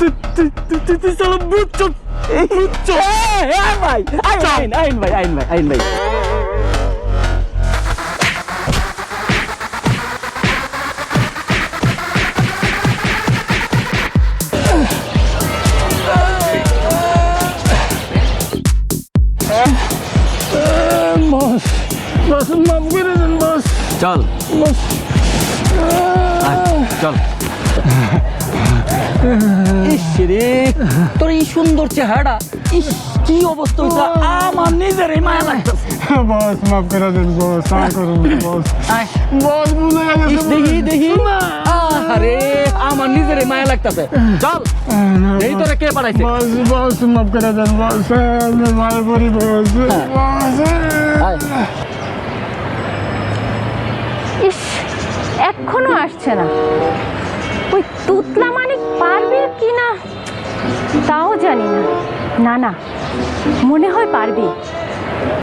তুই সালা বুঝছ বুঝছ আইন ভাই আইন আইন ভাই আইন ভাই আইন ভাই। চল। চল। রে? তোর এই সুন্দর চেহারাটা কি অবস্থা হইছে আমার নিজেরই মায়া লাগতেছে। বস মাফ করে দেন বস আর করুন বস। বস বুঝে ইস, দেখি দেখি। আরে আমার নিজেরই মায়া লাগতেছে। চল। এই তোরা কে পাঠাইছে? বস বস মাফ করে দেন বস। আমি মাল বস। বস ইস এখনও আসছে না। ওই তুতলা মানিক পারবে কি না? তাও না না মনে হয় পারবে।